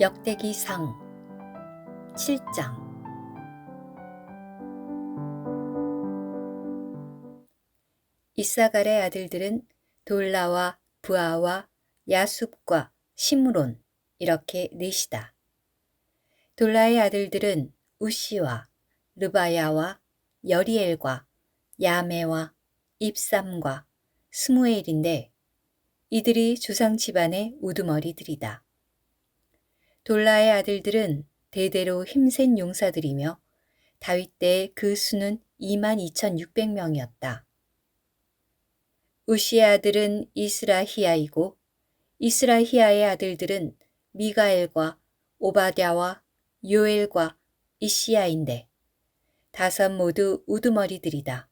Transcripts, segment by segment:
역대기상 7장 이사갈의 아들들은 돌라와 부아와 야숲과 시므론 이렇게 넷이다. 돌라의 아들들은 우시와 르바야와 여리엘과 야메와 입삼과 스무엘인데 이들이 조상 집안의 우두머리들이다. 돌라의 아들들은 대대로 힘센 용사들이며 다윗 때 그 수는 2만 2,600명이었다. 우시의 아들은 이스라히야이고 이스라히야의 아들들은 미가엘과 오바댜와 요엘과 이시야인데 다섯 모두 우두머리들이다.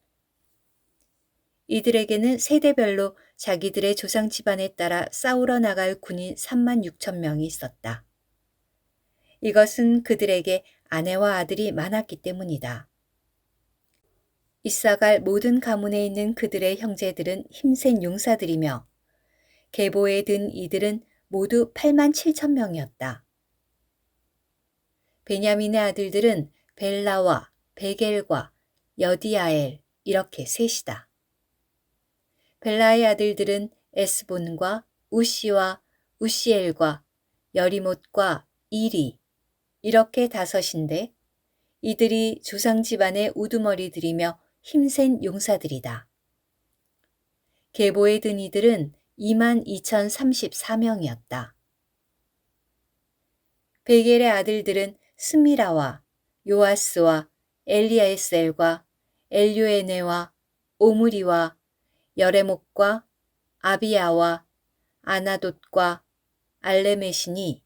이들에게는 세대별로 자기들의 조상 집안에 따라 싸우러 나갈 군인 3만 6천 명이 있었다. 이것은 그들에게 아내와 아들이 많았기 때문이다. 이사갈 모든 가문에 있는 그들의 형제들은 힘센 용사들이며 계보에 든 이들은 모두 8만 7천 명이었다. 베냐민의 아들들은 벨라와 베겔과 여디아엘 이렇게 셋이다. 벨라의 아들들은 에스본과 우시와 우시엘과 여리못과 이리 이렇게 다섯인데 이들이 조상 집안의 우두머리들이며 힘센 용사들이다. 계보에 든 이들은 2만 2,034명이었다. 베겔의 아들들은 스미라와 요아스와 엘리아에셀과 엘류에네와 오므리와 여레목과 아비야와 아나돗과 알레메시니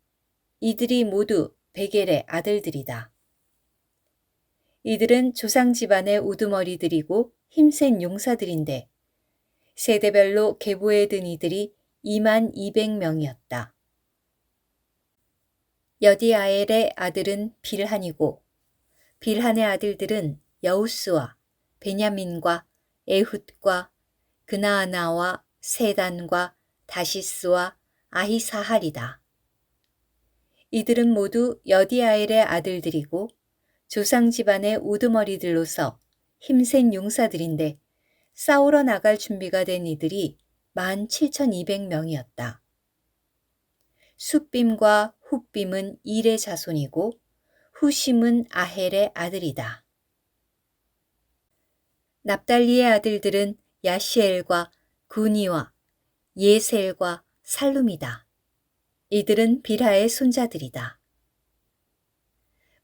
이들이 모두 베겔의 아들들이다. 이들은 조상 집안의 우두머리들이고 힘센 용사들인데 세대별로 계보에 든 이들이 2만 200명이었다. 여디아엘의 아들은 빌한이고 빌한의 아들들은 여우스와 베냐민과 에훗과 그나아나와 세단과 다시스와 아히사할이다. 이들은 모두 여디아엘의 아들들이고 조상 집안의 우두머리들로서 힘센 용사들인데 싸우러 나갈 준비가 된 이들이 17,200명이었다. 숫빔과 훗빔은 일의 자손이고 후심은 아헬의 아들이다. 납달리의 아들들은 야시엘과 구니와 예셀과 살룸이다. 이들은 비라의 손자들이다.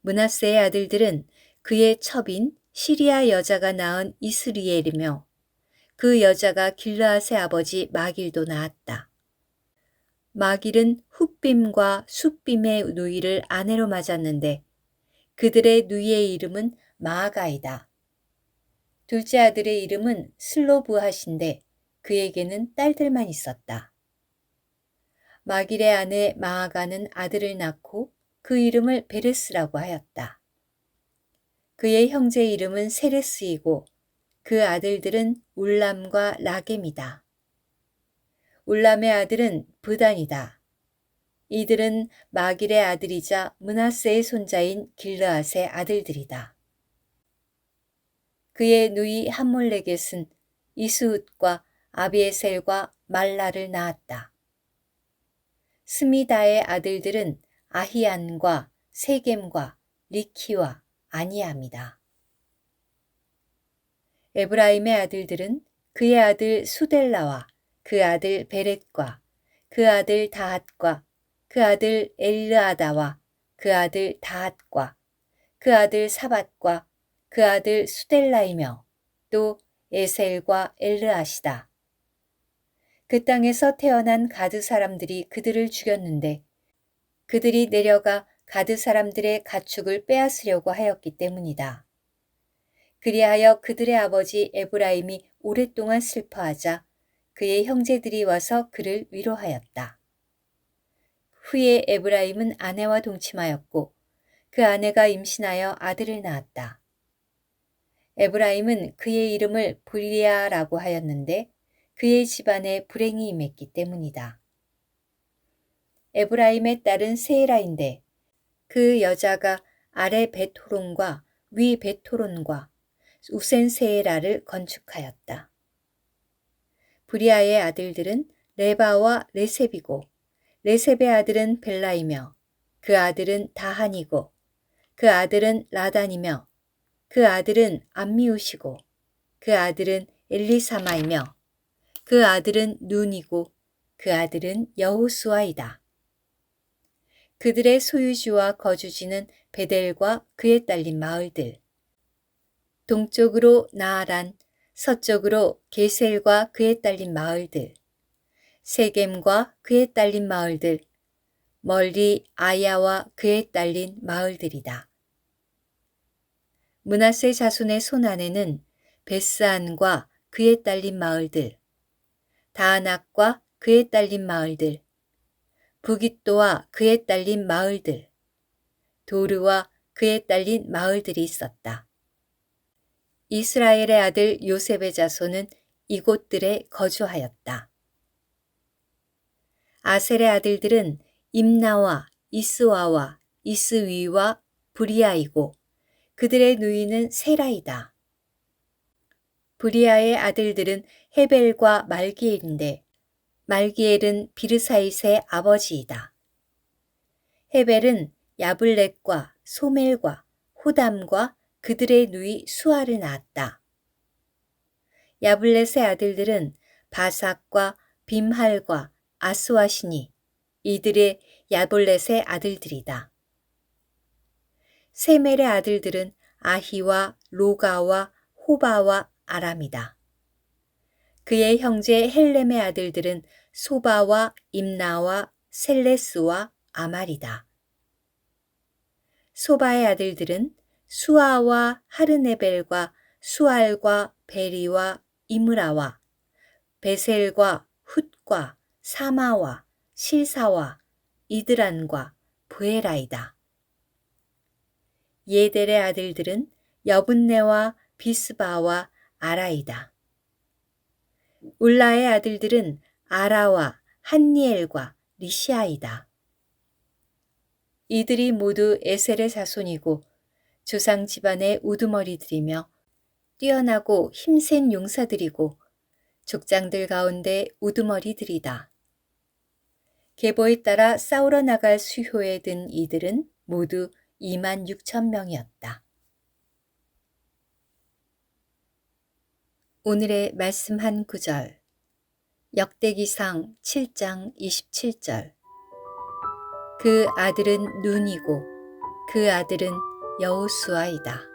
문하세의 아들들은 그의 첩인 시리아 여자가 낳은 이스리엘이며 그 여자가 길르앗의 아버지 마길도 낳았다. 마길은 훗빔과 숫빔의 누이를 아내로 맞았는데 그들의 누이의 이름은 마아가이다. 둘째 아들의 이름은 슬로브하신데 그에게는 딸들만 있었다. 마길의 아내 마아가는 아들을 낳고 그 이름을 베레스라고 하였다. 그의 형제 이름은 세레스이고 그 아들들은 울람과 라겜이다. 울람의 아들은 부단이다. 이들은 마길의 아들이자 문하세의 손자인 길르앗의 아들들이다. 그의 누이 함몰레겟은 이스웃과 아비에셀과 말라를 낳았다. 스미다의 아들들은 아히안과 세겜과 리키와 아니암이다. 에브라임의 아들들은 그의 아들 수델라와 그 아들 베렛과 그 아들 다핫과 그 아들 엘르아다와 그 아들 다핫과 그 아들 사밧과 그 아들 수델라이며 또 에셀과 엘르아시다. 그 땅에서 태어난 가드 사람들이 그들을 죽였는데 그들이 내려가 가드 사람들의 가축을 빼앗으려고 하였기 때문이다. 그리하여 그들의 아버지 에브라임이 오랫동안 슬퍼하자 그의 형제들이 와서 그를 위로하였다. 후에 에브라임은 아내와 동침하였고 그 아내가 임신하여 아들을 낳았다. 에브라임은 그의 이름을 브리아라고 하였는데 그의 집안에 불행이 임했기 때문이다. 에브라임의 딸은 세라인데 그 여자가 아래 베토론과 위 베토론과 우센 세라를 건축하였다. 브리아의 아들들은 레바와 레셉이고 레셉의 아들은 벨라이며 그 아들은 다한이고 그 아들은 라단이며 그 아들은 암미우시고 그 아들은 엘리사마이며 그 아들은 눈이고 그 아들은 여호수아이다. 그들의 소유지와 거주지는 베델과 그에 딸린 마을들. 동쪽으로 나아란, 서쪽으로 게셀과 그에 딸린 마을들. 세겜과 그에 딸린 마을들. 멀리 아야와 그에 딸린 마을들이다. 문하세 자손의 손 안에는 베스안과 그에 딸린 마을들, 다낙과 그에 딸린 마을들, 부깃도와 그에 딸린 마을들, 도르와 그에 딸린 마을들이 있었다. 이스라엘의 아들 요셉의 자손은 이곳들에 거주하였다. 아셀의 아들들은 임나와 이스와와 이스위와 브리아이고 그들의 누이는 세라이다. 브리아의 아들들은 헤벨과 말기엘인데 말기엘은 비르사잇의 아버지이다. 헤벨은 야블렛과 소멜과 호담과 그들의 누이 수아를 낳았다. 야블렛의 아들들은 바삭과 빔할과 아스와시니 이들의 야블렛의 아들들이다. 세멜의 아들들은 아히와 로가와 호바와 아람이다. 그의 형제 헬렘의 아들들은 소바와 임나와 셀레스와 아말이다. 소바의 아들들은 수아와 하르네벨과 수알과 베리와 이므라와 베셀과 훗과 사마와 실사와 이드란과 부에라이다. 예델의 아들들은 여분네와 비스바와 아라이다. 울라의 아들들은 아라와 한니엘과 리시아이다. 이들이 모두 에셀의 자손이고 조상 집안의 우두머리들이며 뛰어나고 힘센 용사들이고 족장들 가운데 우두머리들이다. 계보에 따라 싸우러 나갈 수효에 든 이들은 모두 2만 6천 명이었다. 오늘의 말씀 한 구절 역대기상 7장 27절 그 아들은 눈이고 그 아들은 여호수아이다.